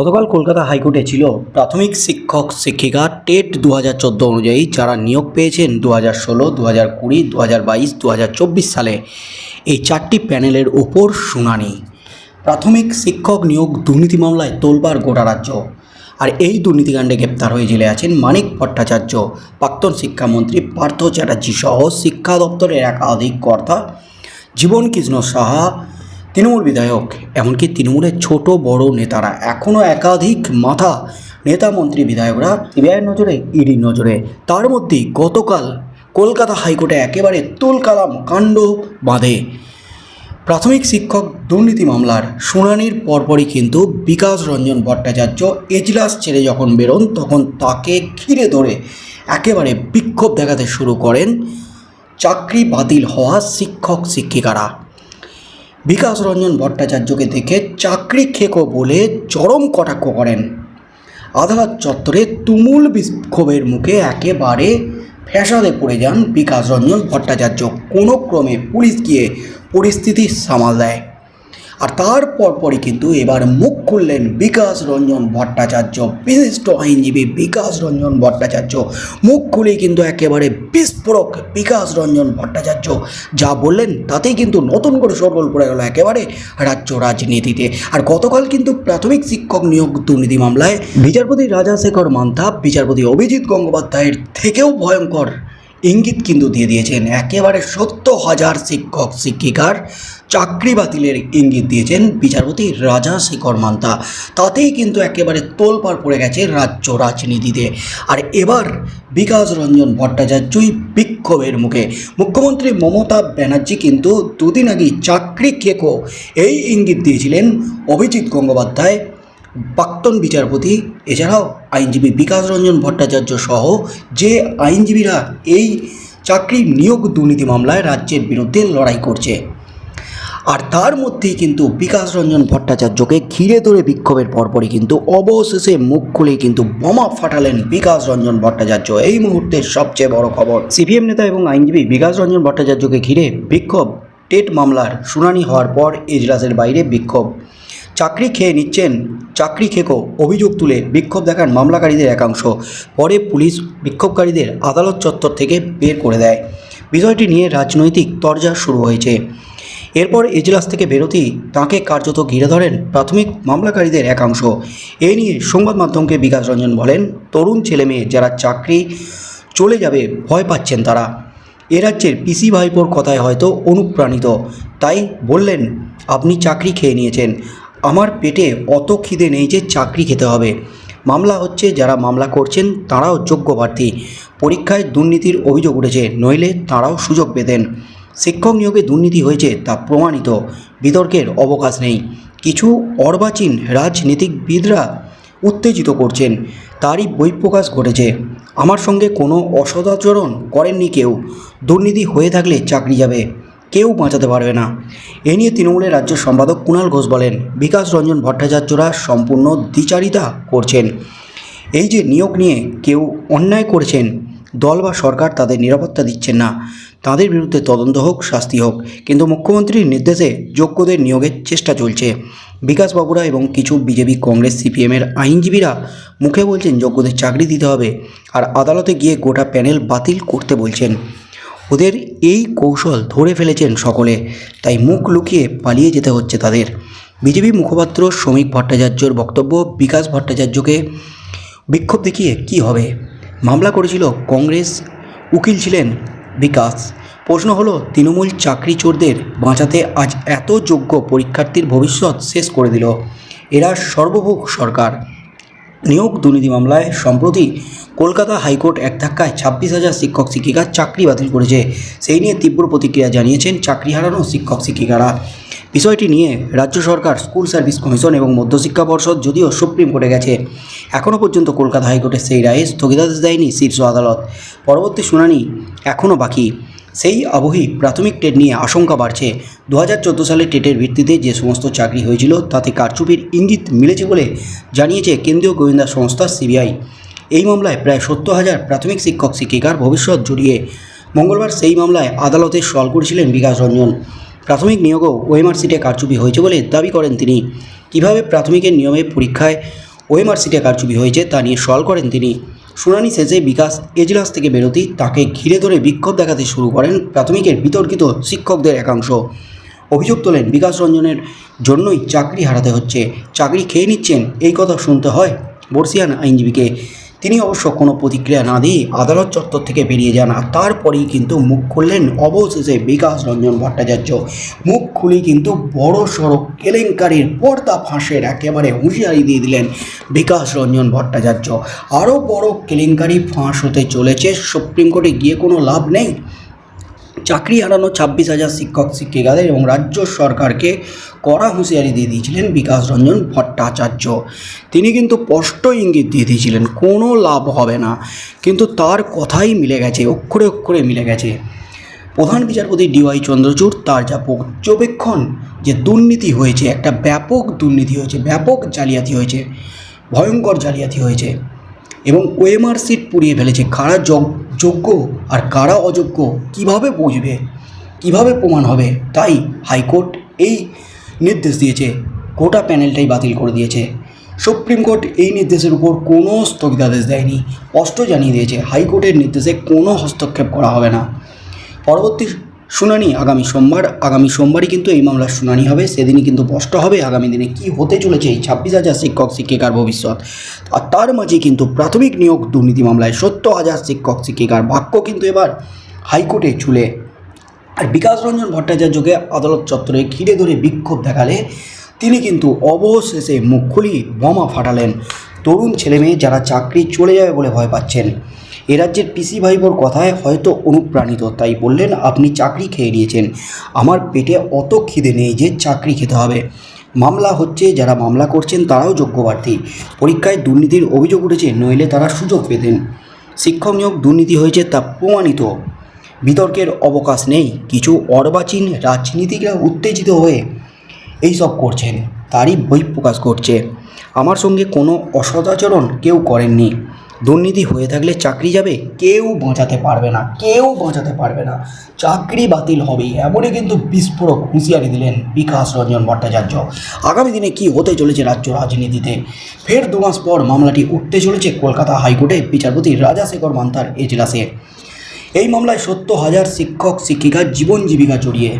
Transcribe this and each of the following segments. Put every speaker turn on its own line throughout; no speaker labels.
গতকাল কলকাতা হাইকোর্টে ছিল প্রাথমিক শিক্ষক শিক্ষিকা টেট দু হাজার চোদ্দ অনুযায়ী যারা নিয়োগ পেয়েছেন দু হাজার ষোলো দু হাজার কুড়ি দু হাজার বাইশ দু হাজার চব্বিশ সালে এই চারটি প্যানেলের ওপর শুনানি। প্রাথমিক শিক্ষক নিয়োগ দুর্নীতি মামলায় তোলবার গোটা রাজ্য। আর এই দুর্নীতিকাণ্ডে গ্রেপ্তার হয়ে জেলে আছেন মানিক ভট্টাচার্য, প্রাক্তন শিক্ষামন্ত্রী পার্থ চ্যাটার্জি সহ শিক্ষা দপ্তরের একাধিক কর্তা জীবন কৃষ্ণ সাহা তৃণমূল বিধায়ক, এমনকি তৃণমূলের ছোট বড় নেতারা, এখনও একাধিক মাথা নেতা মন্ত্রী বিধায়করা সিবিআইয়ের নজরে, ইডির নজরে। তার মধ্যেই গতকাল কলকাতা হাইকোর্টে একেবারে তুলকালাম কাণ্ড বাঁধে। প্রাথমিক শিক্ষক দুর্নীতি মামলার শুনানির পরপরই কিন্তু বিকাশ রঞ্জন ভট্টাচার্য এজলাস ছেড়ে যখন বেরোন, তখন তাকে ঘিরে ধরে একেবারে বিক্ষোভ দেখাতে শুরু করেন চাকরি বাতিল হওয়া শিক্ষক শিক্ষিকারা বিকাশ রঞ্জন ভট্টাচার্যকে দেখে চাকরি খেকো বলে চরম কটাক্ষ করেন। আদালত চত্বরে তুমুল বিক্ষোভের মুখে একেবারে ফ্যাসাদে পড়ে যান বিকাশ রঞ্জন ভট্টাচার্য। কোনো ক্রমে পুলিশ গিয়ে পরিস্থিতি সামাল দেয়। আর তার পরপরই কিন্তু এবার মুখ খুললেন বিকাশ রঞ্জন ভট্টাচার্য, বিশিষ্ট আইনজীবী বিকাশ রঞ্জন ভট্টাচার্য। মুখ খুলেই কিন্তু একেবারে বিস্ফোরক বিকাশ রঞ্জন ভট্টাচার্য। যা বললেন তাতেই কিন্তু নতুন করে সরগোল পড়ে গেল একেবারে রাজ্য রাজনীতিতে। আর গতকাল কিন্তু প্রাথমিক শিক্ষক নিয়োগ দুর্নীতি মামলায় বিচারপতি রাজাশেখর মান্থা, বিচারপতি অভিজিৎ গঙ্গোপাধ্যায়ের থেকেও ভয়ঙ্কর ইঙ্গিত কিন্তু দিয়ে দিয়েছেন একেবারে সত্তর হাজার শিক্ষক, শিক্ষিকার চাকরি বাতিলের ইঙ্গিত দিয়েছেন বিচারপতি রাজা শেখর মান্তা। তাতেই কিন্তু একেবারে তোলপাড় পড়ে গেছে রাজ্য রাজনীতিতে। আর এবার বিকাশ রঞ্জন ভট্টাচার্যই বিক্ষোভের মুখে। মুখ্যমন্ত্রী মমতা ব্যানার্জি কিন্তু দুদিন আগেই চাকরি কেকো, এই ইঙ্গিত দিয়েছিলেন অভিজিৎ গঙ্গোপাধ্যায় প্রাক্তন বিচারপতি, এছাড়াও আইনজীবী বিকাশ রঞ্জন ভট্টাচার্য সহ যে আইনজীবীরা এই চাকরি নিয়োগ দুর্নীতি মামলায় রাজ্যের বিরুদ্ধে লড়াই করছে। আর তার মধ্যেই কিন্তু বিকাশ রঞ্জন ভট্টাচার্যকে ঘিরে ধরে বিক্ষোভের পরপরই কিন্তু অবশেষে মুখ খুলে কিন্তু বোমা ফাটালেন বিকাশ রঞ্জন ভট্টাচার্য। এই মুহূর্তের সবচেয়ে বড় খবর, সিপিএম নেতা এবং আইনজীবী বিকাশ রঞ্জন ভট্টাচার্যকে ঘিরে বিক্ষোভ। টেট মামলার শুনানি হওয়ার পর এজলাসের বাইরে বিক্ষোভ। চাকরি খেয়ে নিচ্ছেন, চাকরি খেকো অভিযোগ তুলে বিক্ষোভ দেখান মামলাকারীদের একাংশ। পরে পুলিশ বিক্ষোভকারীদের আদালত চত্বর থেকে বের করে দেয়। বিষয়টি নিয়ে রাজনৈতিক তরজা শুরু হয়েছে। এরপর এজলাস থেকে বেরোতেই তাঁকে কার্যত ঘিরে ধরেন প্রাথমিক মামলাকারীদের একাংশ। এ নিয়ে সংবাদ মাধ্যমকে বিকাশ রঞ্জন বলেন, তরুণ ছেলেমেয়ে যারা চাকরি চলে যাবে ভয় পাচ্ছেন তারা। এ রাজ্যের পিসি ভাইপোর কথায় হয়তো অনুপ্রাণিত। তাই বললেন, আপনি চাকরি খেয়ে নিয়েছেন। আমার পেটে অত খিদে নেই যে চাকরি খেতে হবে। মামলা হচ্ছে, যারা মামলা করছেন, তারাও যোগ্য প্রার্থী। পরীক্ষায় দুর্নীতির অভিযোগ উঠেছে, নইলে তারাও সুযোগ পেতেন। শিক্ষক নিয়োগে দুর্নীতি হয়েছে, তা প্রমাণিত। বিতর্কের অবকাশ নেই। কিছু অর্বাচীন রাজনীতিকবিদরা উত্তেজিত করছেন। তারই বহিঃপ্রকাশ ঘটেছে। আমার সঙ্গে কোনো অসদাচরণ করেননি কেউ। দুর্নীতি হয়ে থাকলে চাকরি যাবে। কেউ বাঁচাতে পারবে না। এ নিয়ে তৃণমূলের রাজ্য সম্পাদক কুণাল ঘোষ বলেন, বিকাশ রঞ্জন ভট্টাচার্যরা সম্পূর্ণ দ্বিচারিতা করছেন। এই যে নিয়োগ নিয়ে কেউ অন্যায় করেছেন, দল বা সরকার তাদের নিরাপত্তা দিচ্ছেন না। তাদের বিরুদ্ধে তদন্ত হোক, শাস্তি হোক, কিন্তু মুখ্যমন্ত্রীর নির্দেশে যোগ্যদের নিয়োগের চেষ্টা চলছে। বিকাশবাবুরা এবং কিছু বিজেপি কংগ্রেস সিপিএমের আইনজীবীরা মুখে বলছেন, যোগ্যদের চাকরি দিতে হবে, আর আদালতে গিয়ে গোটা প্যানেল বাতিল করতে বলছেন। ওদের এই কৌশল ধরে ফেলেছেন সকলে। তাই মুখ লুকিয়ে পালিয়ে যেতে হচ্ছে তাদের। বিজেপি মুখপাত্র শ্রমিক ভট্টাচার্যর বক্তব্য, বিকাশ ভট্টাচার্যকে বিক্ষোভ দেখিয়ে কি হবে? মামলা করেছিল কংগ্রেস, উকিল ছিলেন বিকাশ। প্রশ্ন হলো, তৃণমূল চাকরি চোরদের বাঁচাতে আজ এত যোগ্য পরীক্ষার্থীর ভবিষ্যৎ শেষ করে দিল। এরা সর্বভোগ সরকার। নিয়োগ দুর্নীতি মামলায় সম্প্রতি কলকাতা হাইকোর্ট এক ধাক্কায় ছাব্বিশ হাজার শিক্ষক শিক্ষিকার চাকরি বাতিল করেছে। সেই নিয়ে তীব্র প্রতিক্রিয়া জানিয়েছেন চাকরি হারানো শিক্ষক শিক্ষিকারা। বিষয়টি নিয়ে রাজ্য সরকার, স্কুল সার্ভিস কমিশন এবং মধ্যশিক্ষা পর্ষদ যদিও সুপ্রিম কোর্টে গেছে এখনও পর্যন্ত কলকাতা হাইকোর্টের সেই রায়ে স্থগিতাদেশ দেয়নি শীর্ষ আদালত। পরবর্তী শুনানি এখনও বাকি। সেই আবহেই প্রাথমিক টেট নিয়ে আশঙ্কা বাড়ছে। দু হাজার চোদ্দ সালে টেটের ভিত্তিতে যে সমস্ত চাকরি হয়েছিল, তাতে কারচুপির ইঙ্গিত মিলেছে বলে জানিয়েছে কেন্দ্রীয় গোয়েন্দা সংস্থা সিবিআই। এই মামলায় প্রায় সত্তর হাজার প্রাথমিক শিক্ষক শিক্ষিকার ভবিষ্যৎ জড়িয়ে মঙ্গলবার সেই মামলায় আদালতে সল করেছিলেন বিকাশ রঞ্জন। প্রাথমিক নিয়োগও ওএমআর সিটে কারচুপি হয়েছে বলে দাবি করেন তিনি। কীভাবে প্রাথমিকের নিয়মে পরীক্ষায় ওএমআর সিটে কারচুপি হয়েছে তা নিয়ে সওয়াল করেন তিনি। শুনানি শেষে বিকাশ এজলাস থেকে বেরোতেই তাকে ঘিরে ধরে বিক্ষোভ দেখাতে শুরু করেন প্রাথমিকের বিতর্কিত শিক্ষকদের একাংশ। অভিযোগ তোলেন, বিকাশ রঞ্জনের জন্যই চাকরি হারাতে হচ্ছে। চাকরি খেয়ে নিচ্ছেন, এই কথা শুনতে হয় বর্ষিয়ান আইনজীবীকে। তিনি অবশ্য কোনো প্রতিক্রিয়া না দিয়ে আদালত চত্বর থেকে বেরিয়ে যান আর তারপরেই কিন্তু মুখ খুললেন অবশেষে বিকাশ রঞ্জন ভট্টাচার্য। মুখ খুলে কিন্তু বড় সড়ো কেলেঙ্কারির পর্দা ফাঁসের একেবারে হুঁশিয়ারি দিয়ে দিলেন বিকাশ রঞ্জন ভট্টাচার্য। আরও বড় কেলেঙ্কারি ফাঁস হতে চলেছে, সুপ্রিম কোর্টে গিয়ে কোনো লাভ নেই? চাকরি হারানো ছাব্বিশ হাজার শিক্ষক, শিক্ষিকাদের এবং রাজ্য সরকারকে কড়া হুঁশিয়ারি দিয়ে দিয়েছিলেন বিকাশ রঞ্জন ভট্টাচার্য। তিনি কিন্তু স্পষ্ট ইঙ্গিত দিয়ে দিয়েছিলেন, কোনো লাভ হবে না। কিন্তু তার কথাই মিলে গেছে, অক্ষরে অক্ষরে মিলে গেছে। প্রধান বিচারপতি ডিওয়াই চন্দ্রচূড়, তার যা পর্যবেক্ষণ যে দুর্নীতি হয়েছে, একটা ব্যাপক দুর্নীতি হয়েছে, ব্যাপক জালিয়াতি হয়েছে, ভয়ঙ্কর জালিয়াতি হয়েছে। এবং ওএমআর সিট পুড়িয়ে ফেলেছে। কারা যোগ- যোগ্য আর কারা অযোগ্য কীভাবে বুঝবে? কীভাবে প্রমাণ হবে? তাই হাইকোর্ট এই নির্দেশ দিয়েছে। গোটা প্যানেলটাই বাতিল করে দিয়েছে। সুপ্রিম কোর্ট এই নির্দেশের উপর কোনো স্থগিতাদেশ দেয়নি। স্পষ্ট জানিয়ে দিয়েছে, হাইকোর্টের নির্দেশে কোনো হস্তক্ষেপ করা হবে না। পরবর্তী শুনানি আগামী সোমবার, আগামী সোমবারই কিন্তু এই মামলার শুনানি হবে। সেদিনই কিন্তু স্পষ্ট হবে আগামী দিনে কি হতে চলেছে এই ছাব্বিশ হাজার শিক্ষক, শিক্ষিকার ভবিষ্যৎ। আর তার মাঝে কিন্তু প্রাথমিক নিয়োগ দুর্নীতি মামলায় সত্তর হাজার শিক্ষক, শিক্ষিকার বাক্য কিন্তু এবার হাইকোর্টে চুলে আর বিকাশ রঞ্জন ভট্টাচার্যকে আদালত চত্বরে ঘিরে ধরে বিক্ষোভ দেখালে তিনি কিন্তু অবশেষে মুখ খুলি বোমা ফাটালেন। তরুণ ছেলেমেয়ে যারা চাকরি চলে যাবে বলে ভয় পাচ্ছেন। রাজ্যের পিসি ভাইবোর কথায় হয়তো অনুপ্রাণিত, তাই বললেন, আপনি চাকরি খেয়ে নিয়েছেন। আমার পেটে অত খিদে নেই যে চাকরি খেতে হবে। মামলা হচ্ছে, যারা মামলা করছেন তারাও যোগ্য প্রার্থী পরীক্ষায় দুর্নীতির অভিযোগ উঠেছে, নইলে তারা সুযোগ পেতেন। শিক্ষক নিয়োগ দুর্নীতি হয়েছে তা প্রমাণিত। বিতর্কের অবকাশ নেই। কিছু অর্বাচীন রাজনীতিকরা উত্তেজিত হয়ে এইসব করছেন। তারই বই প্রকাশ করছে আমার সঙ্গে কোনো অসদাচরণ কেউ করেননি। দুর্নীতি হয়ে থাকলে চাকরি যাবে? কেউ বাঁচাতে পারবে না, কেউ বাঁচাতে পারবে না। চাকরি বাতিল হবে, এমনই কিন্তু বিস্ফোরক হুঁশিয়ারি দিলেন বিকাশ রঞ্জন ভট্টাচার্য। আগামী দিনে কি হতে চলেছে রাজ্য রাজনীতিতে? ফের দু মাস পর মামলাটি উঠতে চলেছে কলকাতা হাইকোর্টে, বিচারপতি রাজাশেখর মান্তার এজলাসে। এই মামলায় সত্তর হাজার শিক্ষক শিক্ষিকার জীবন জীবিকা জড়িয়ে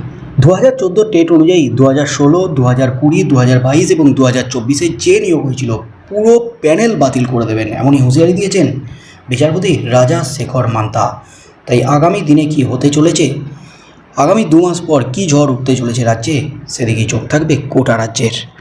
দু হাজার চোদ্দ টেট অনুযায়ী দু হাজার ষোলো দু হাজার কুড়ি দু হাজার বাইশ এবং দু হাজার চব্বিশে যে নিয়োগ হয়েছিল, পুরো প্যানেল বাতিল করে দেবেন, এমনই হুঁশিয়ারি দিয়েছেন বিচারপতি রাজা শেখর মান্তা। তাই আগামী দিনে কি হতে চলেছে? আগামী দু মাস পর কী ঝড় উঠতে চলেছে রাজ্যে? সেদিকেই চোখ থাকবে কোটা রাজ্যের।